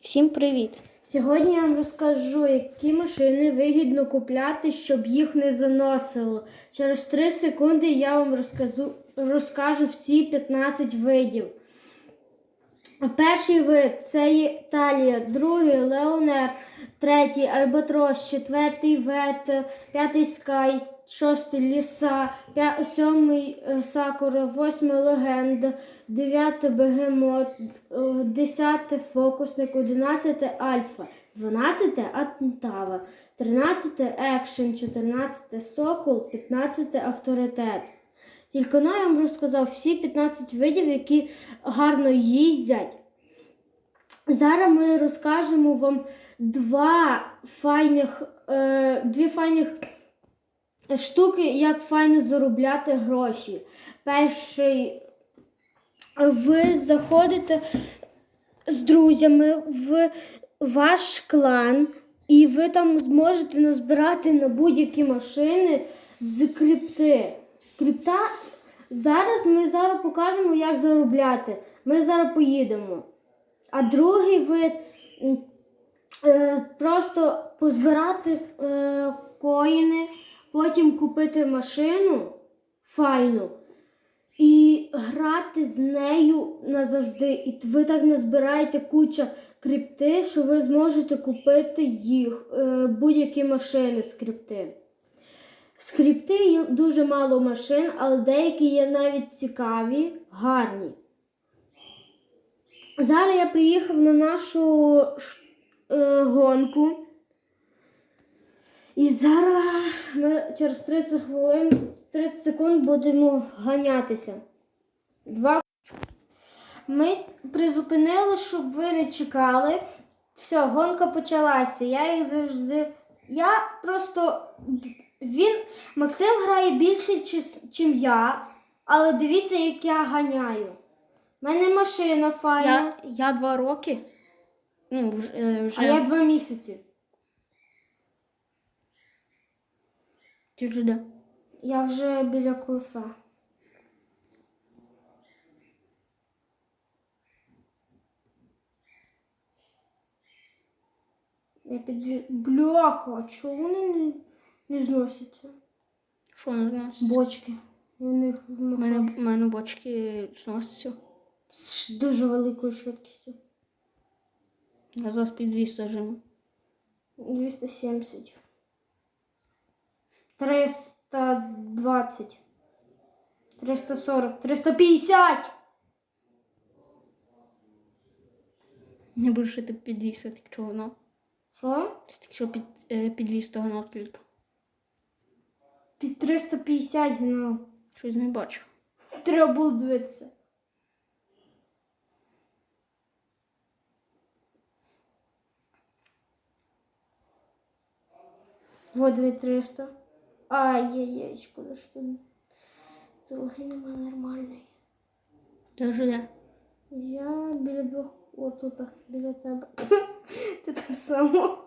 Всім привіт! Сьогодні я вам розкажу, які машини вигідно купляти, щоб їх не заносило. Через 3 секунди я вам розкажу, розкажу всі 15 видів. Перший вид це є Талія, другий Леонер, третій Альбатрос, четвертий Вет, п'ятий Скай, шостий Ліса, сьомий е, Сакура, восьмий Легенда, дев'ятий Бегемот, е, десяте Фокусник, одинадцяте Альфа, дванадцяте Антава, тринадцяте Екшен, чотирнадцяте Сокол, п'ятнадцяте Авторитет. Тільки ну, я вам розказав всі 15 видів, які гарно їздять. Зараз ми розкажемо вам два файних, е, дві файних штуки, як файно заробляти гроші. Перший, ви заходите з друзями в ваш клан, і ви там зможете назбирати на будь-які машини з крипти. Крипта. Зараз ми зараз покажемо, як заробляти. Ми зараз поїдемо. А другий вид е, просто позбирати е, коїни, потім купити машину файну і грати з нею назавжди. І ви так назбираєте куча крипти, що ви зможете купити їх, е, будь-які машини з крипти. З крипти є дуже мало машин, але деякі є навіть цікаві, гарні. Зараз я приїхав на нашу е, гонку. І зараз ми через 30 хвилин, 30 секунд будемо ганятися. Два. Ми призупинили, щоб ви не чекали. Все, гонка почалася. Я їх завжди. Я просто. Він. Максим грає більше, ніж я. Але дивіться, як я ганяю. У мене машина файна, Я, я два роки. Ну, вже, е, а я два місяці. Ти вже де? Я вже біля колеса. Я підві... Бляха, чого вони не, не зносяться? Що у нас? Бочки. В них У мене, мене бочки зносяться. з дуже великою швидкістю. Я зараз під 200 жиму. 270. 320. 340. 350! Не буду шити під 200, якщо воно. Що? Якщо під, е, під 200 гнав тільки. Під 350 гнав. Щось не бачу. Треба було дивитися. Вот 2300. Ай-яй-яй, шкода, що другий нема нормальний. Вже де? Я біля двох отут, біля тебе. Ти так само.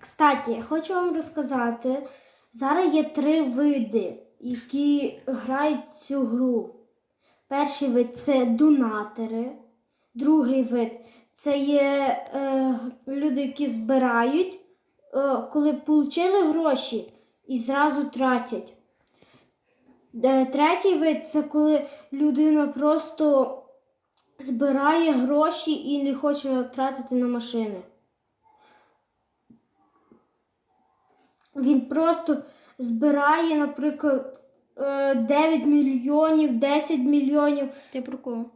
Кстати, я хочу вам розказати. Зараз є три види, які грають цю гру. Перший вид це донатори. Другий вид це є е, люди, які збирають, е, коли отримали гроші і зразу тратять. Е, Третій вид це коли людина просто збирає гроші і не хоче тратити на машини. Він просто збирає, наприклад, е, 9 мільйонів, 10 мільйонів. Ти про кого?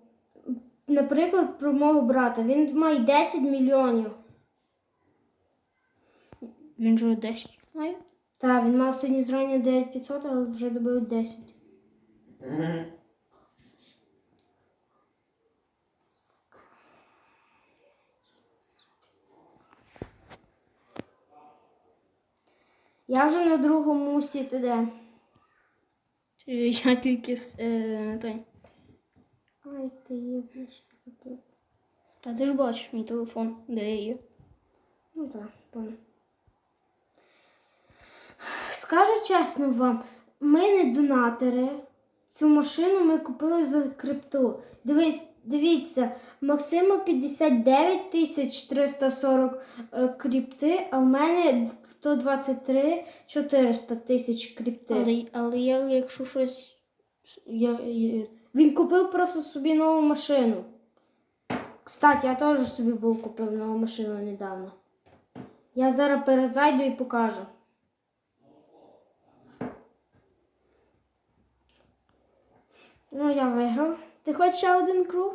Наприклад, про мого брата. Він має 10 мільйонів. Він же 10 має. Так, він мав сьогодні зрання 9500, але вже добив 10. Я вже на другому мусі туди. Я тільки е, той. Ай, ти їдеш, капець. Та ти ж бачиш мій телефон, де є. Ну так, понял. Скажу чесно вам, ми не донатори. Цю машину ми купили за крипту. Дивись, дивіться, Максима 59 тисяч 340 е, крипти, а в мене 123 400 тисяч крипти. Але, але я, якщо щось. Я, я, Він купив просто собі нову машину. Кстати, я теж собі був купив нову машину недавно. Я зараз перезайду і покажу. Ну, я виграв. Ти хочеш ще один круг?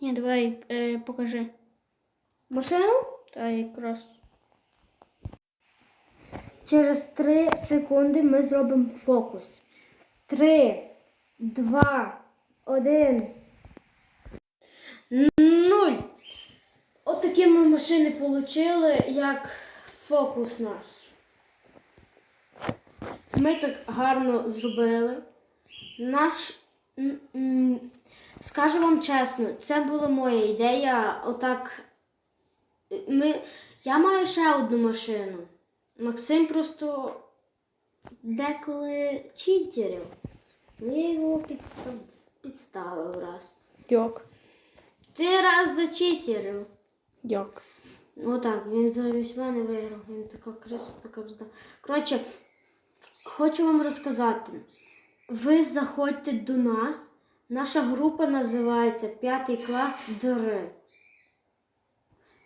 Ні, давай е, покажи. Машину? Та якраз. Через 3 секунди ми зробимо фокус. 3, 2, 1. 0. Отакі ми машини отримали, як фокус наш. Ми так гарно зробили. Наш. Скажу вам чесно, це була моя ідея. Отак. Ми... Я маю ще одну машину. Максим просто деколи читерив. Ну, я його підстав... підставив раз. Як? Ти раз зачитерив. Як? Отак, він замість мене виграв. Він така криса, така бзда. Коротше, хочу вам розказати. Ви заходьте до нас. Наша група називається П'ятий клас ДР.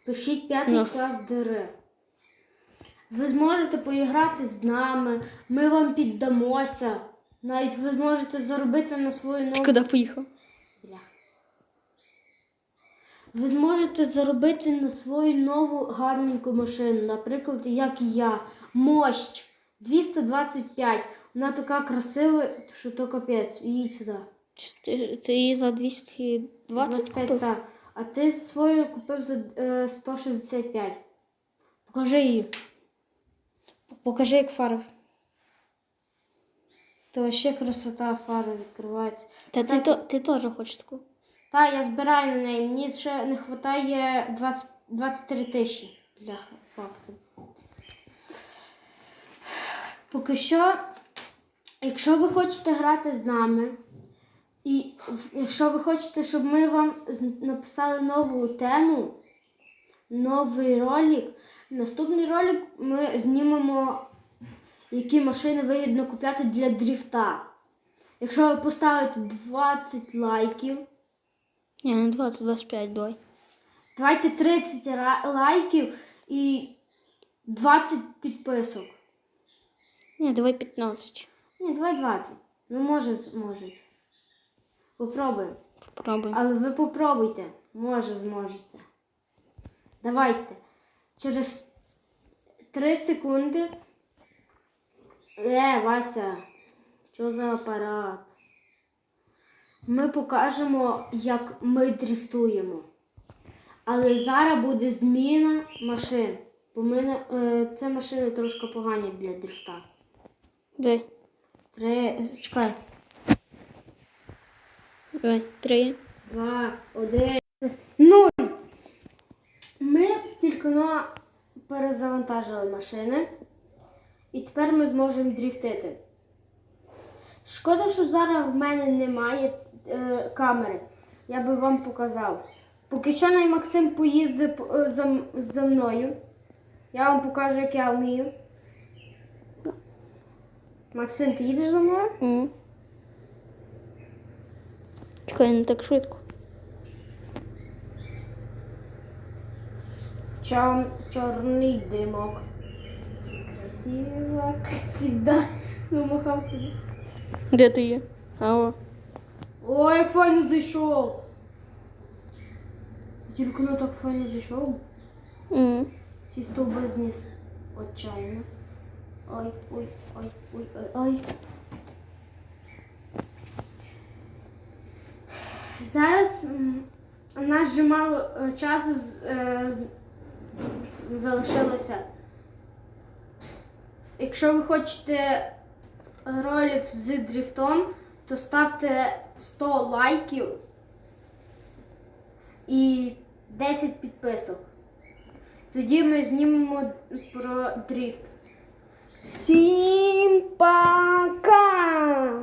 Пишіть п'ятий Ну. клас ДР. Ви зможете поіграти з нами, ми вам піддамося. Навіть ви зможете заробити на свою нову. Куди поїхав? Бля. Ви зможете заробити на свою нову гарненьку машину. Наприклад, як і я. Мощ 225. Вона така красива, що то капець. Їдь сюди. Ти, ти її за 220 25, купив? так. А ти свою купив за е, 165. Покажи її. Покажи, як фара. То ще красота фари відкривається. Та ти, то, ти теж хочеш таку? Та, я збираю на неї. Мені ще не вистачає 23 тисячі. Бляха, баксів. Поки що, якщо ви хочете грати з нами, і якщо ви хочете, щоб ми вам написали нову тему, новий ролик, наступний ролик ми знімемо, які машини вигідно купляти для дріфта. Якщо ви поставите 20 лайків, Ні, не 20, 25, давай. Давайте 30 лайків і 20 підписок. Ні, давай 15. Ні, давай 20. Ну, може, зможуть. Попробуємо. Попробуємо. Але ви попробуйте. Може, зможете. Давайте. Через 3 секунди. Е, Вася, що за апарат? Ми покажемо, як ми дрифтуємо. Але зараз буде зміна машин. Бо ми, е, це машини трошки погані для дрифта. Давай. Три. Чекай. Давай. Три. Два, один. Нуль. Ми тільки но перезавантажили машини. І тепер ми зможемо дрифтити. Шкода, що зараз в мене немає е, камери. Я би вам показав. Поки що най Максим поїздив е, за, за мною. Я вам покажу, як я вмію. Максим, ти їдеш за мною? М. Чекай, не так швидко. Чор, чорний димок. Красиво, завжди. Вимахав тобі. Де ти є? Алло. О, як файно зайшов. Тільки ну так файно зайшов. М. Всі стовби зніс. Отчаянно. Ой, ой, ой, ой, ой, ой. Зараз у нас вже мало е, часу е, залишилося. Якщо ви хочете ролик з дріфтом, то ставте 100 лайків і 10 підписок. Тоді ми знімемо про дрифт. Всім пока!